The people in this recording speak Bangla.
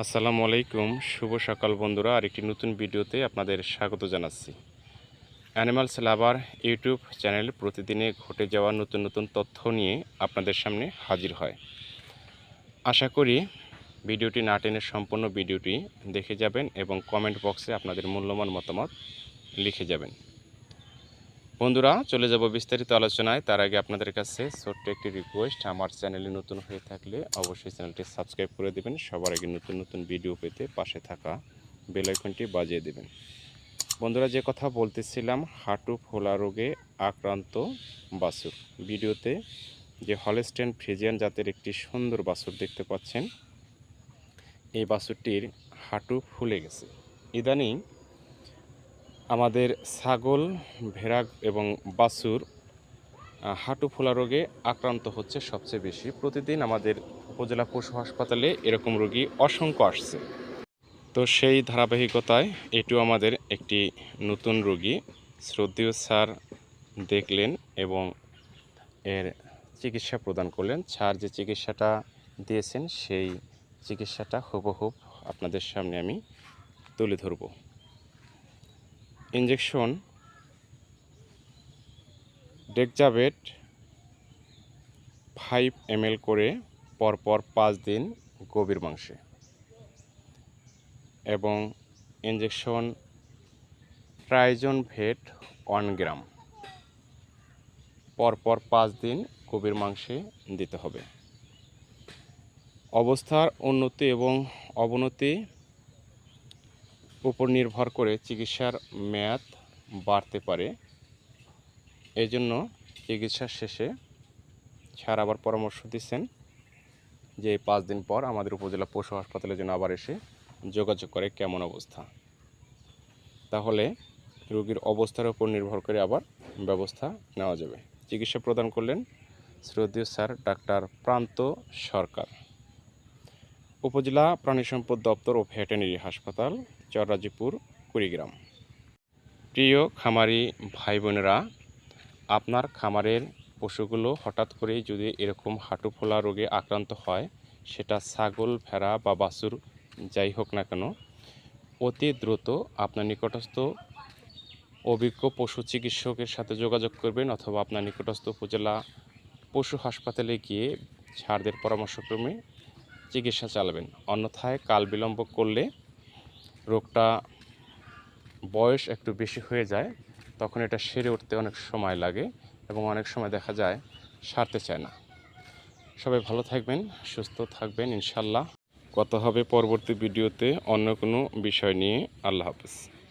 আসসালামু আলাইকুম। শুভ সকাল বন্ধুরা। আর একটি নতুন ভিডিওতে আপনাদের স্বাগত জানাচ্ছি। অ্যানিমালস লাভার ইউটিউব চ্যানেল প্রতিদিনে ঘটে যাওয়া নতুন নতুন তথ্য নিয়ে আপনাদের সামনে হাজির হয়। আশা করি ভিডিওটি না টেনে সম্পূর্ণ ভিডিওটি দেখে যাবেন এবং কমেন্ট বক্সে আপনাদের মূল্যবান মতামত লিখে যাবেন। বন্ধুরা, চলে যাব বিস্তারিত আলোচনায়। তার আগে আপনাদের কাছে ছোট্ট একটি রিকোয়েস্ট আমার চ্যানেলে নতুন হয়ে থাকলে অবশ্যই চ্যানেলটি সাবস্ক্রাইব করে দেবেন। সবার আগে নতুন নতুন ভিডিও পেতে পাশে থাকা বেল আইকনটি বাজিয়ে দেবেন। বন্ধুরা, যে কথা বলতেছিলাম, হাঁটু ফোলা রোগে আক্রান্ত বাসুর ভিডিওতে যে হলস্টেন ফ্রিজিয়ান জাতের একটি সুন্দর বাসুর দেখতে পাচ্ছেন, এই বাসুরটির হাঁটু ফুলে গেছে। ইদানিং আমাদের ছাগল ভেড়া এবং বাছুর হাঁটু ফোলা রোগে আক্রান্ত হচ্ছে সবচেয়ে বেশি। প্রতিদিন আমাদের উপজেলা পশু হাসপাতালে এরকম রোগী অসংখ্য আসছে। তো সেই ধারাবাহিকতায় এটিও আমাদের একটি নতুন রোগী শ্রদ্ধেয় স্যার দেখলেন এবং এর চিকিৎসা প্রদান করলেন। স্যার যে চিকিৎসাটা দিয়েছেন, সেই চিকিৎসাটা হুবহুব আপনাদের সামনে আমি তুলে ধরবো। ইঞ্জেকশন ডেকজাবেট ফাইভ এম করে পরপর পাঁচ দিন গভীর মাংসে। এবং ইঞ্জেকশন ট্রাইজন ভেট ওয়ান গ্রাম। পরপর পাঁচ দিন গভীর মাংসে দিতে হবে। অবস্থার উন্নতি এবং অবনতি উপর নির্ভর করে চিকিৎসার মেয়াদ বাড়তে পারে। এই জন্য চিকিৎসার শেষে স্যার আবার পরামর্শ দিচ্ছেন যে পাঁচ দিন পর আমাদের উপজেলা পশু হাসপাতালে যেন আবার এসে যোগাযোগ করে কেমন অবস্থা। তাহলে রোগীর অবস্থার উপর নির্ভর করে আবার ব্যবস্থা নেওয়া যাবে। চিকিৎসা প্রদান করলেন শ্রদ্ধীয় স্যার ডাক্তার প্রান্ত সরকার। উপজেলা প্রাণী সম্পদ দপ্তর ও ভেটেরিনারি হাসপাতাল চররাজিপুর, কুড়িগ্রাম। প্রিয় খামারি ভাই বোনেরা আপনার খামারের পশুগুলো হঠাৎ করেই যদি এরকম হাঁটু ফোলা রোগে আক্রান্ত হয়, সেটা ছাগল, ভেড়া বা বাছুর যাই হোক না কেন, অতি দ্রুত আপনার নিকটস্থ অভিজ্ঞ পশু চিকিৎসকের সাথে যোগাযোগ করবেন অথবা আপনার নিকটস্থ উপজেলা পশু হাসপাতালে গিয়ে ছাড়দের পরামর্শক্রমে চিকিৎসা চালাবেন। অন্যথায় কাল বিলম্ব করলে রোগটা বয়স একটু বেশি হয়ে যায়, তখন এটা সেরে উঠতে অনেক সময় লাগে এবং অনেক সময় দেখা যায় সারতে চায় না। সবাই ভালো থাকবেন, সুস্থ থাকবেন ইনশাল্লাহ কত হবে পরবর্তী ভিডিওতে অন্য কোনো বিষয় নিয়ে। আল্লাহ হাফেজ।